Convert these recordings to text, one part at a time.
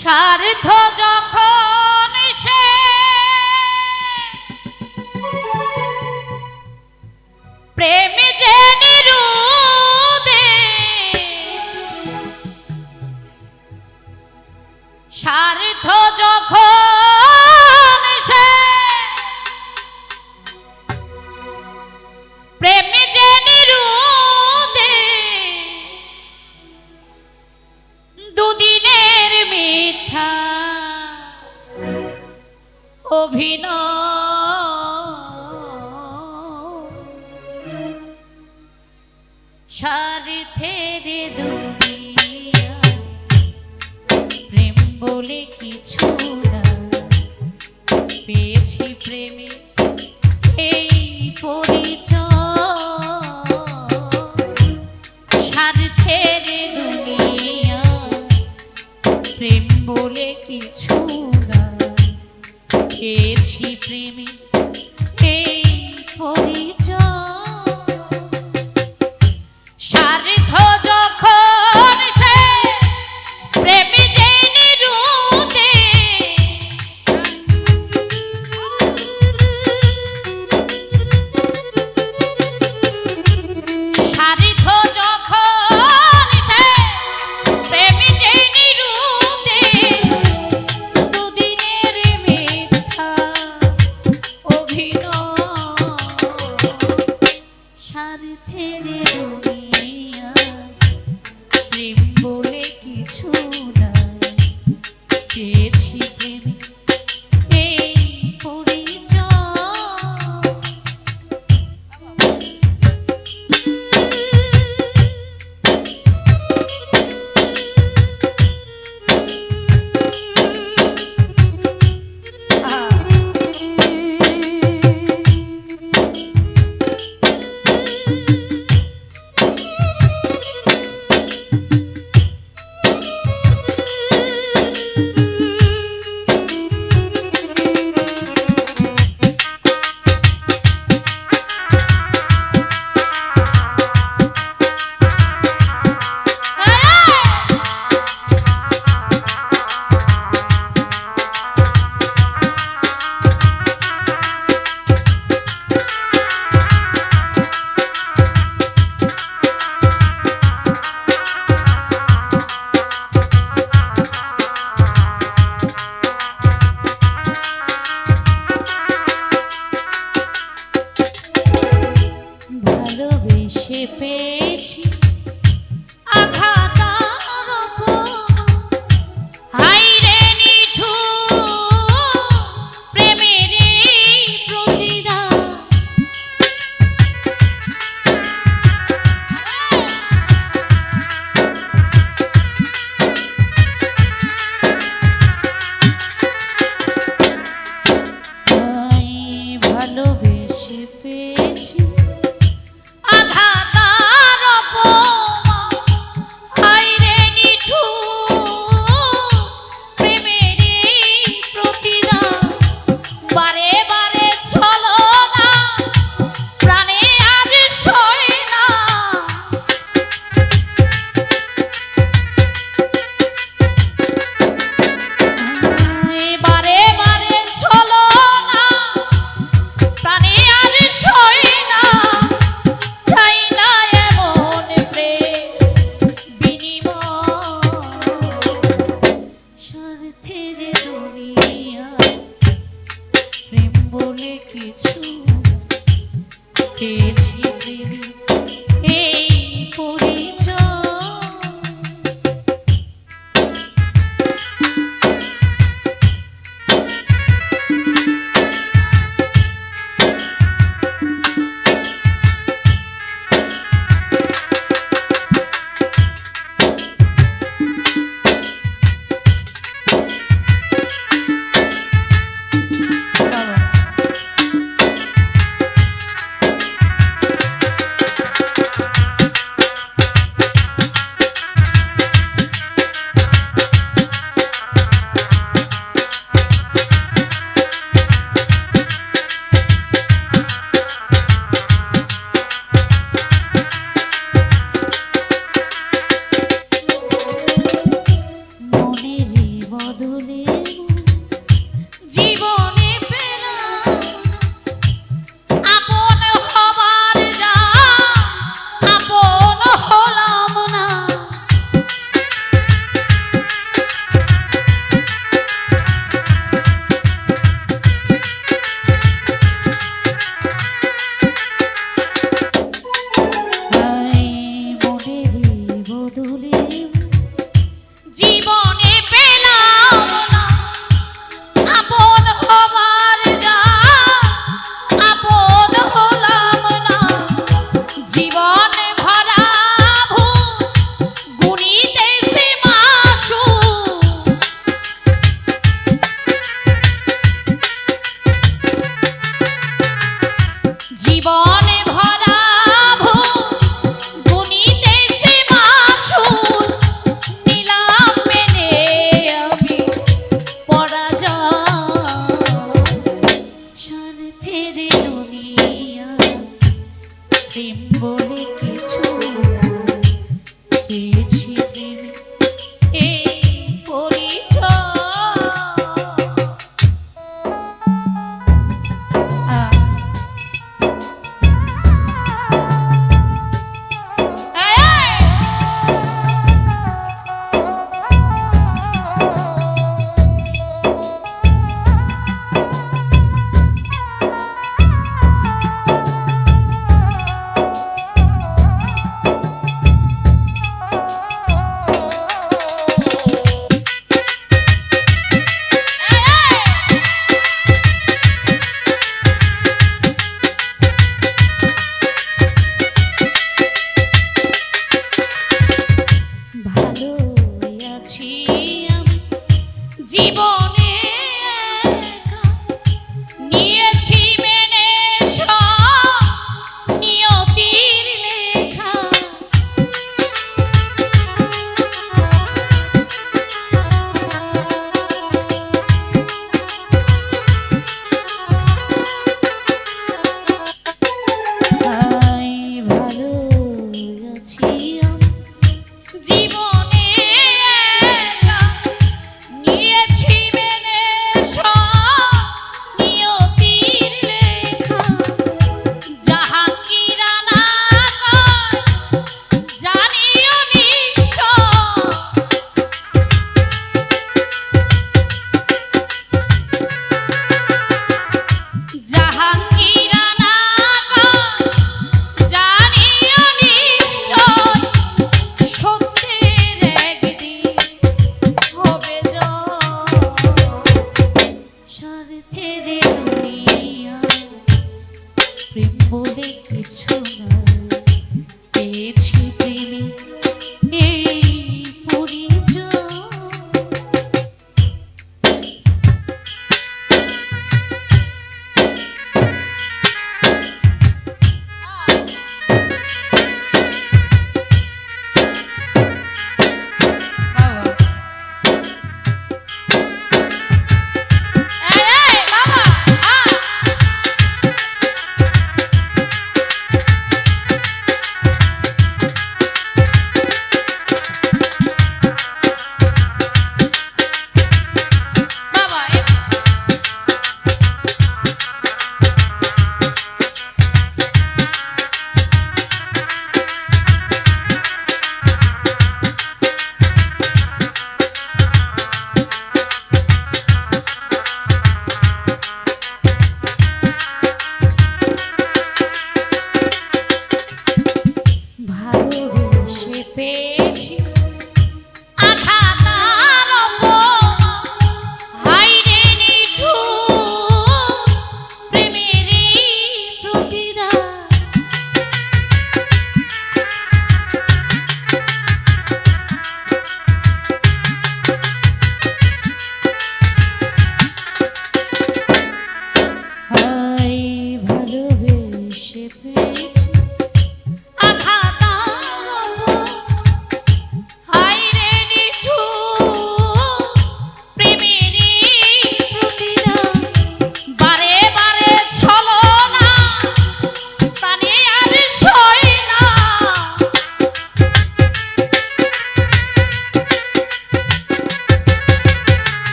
স্বার্থ যখন সে প্রেম যে নিরুদে স্বার্থ যখন প্রেম বলে কিছু পেয়েছি প্রেমে এই দুনিয়া প্রেম বলে কিছু না। হয়েছি প্রেমী। এই পরিচয় স্বার্থের দুনিয়া প্রেম বলে কিছু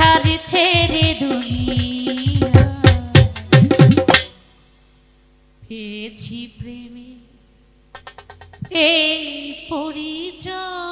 হেরে দুনিয়া। পেয়েছি প্রেমে এই পরিচয়।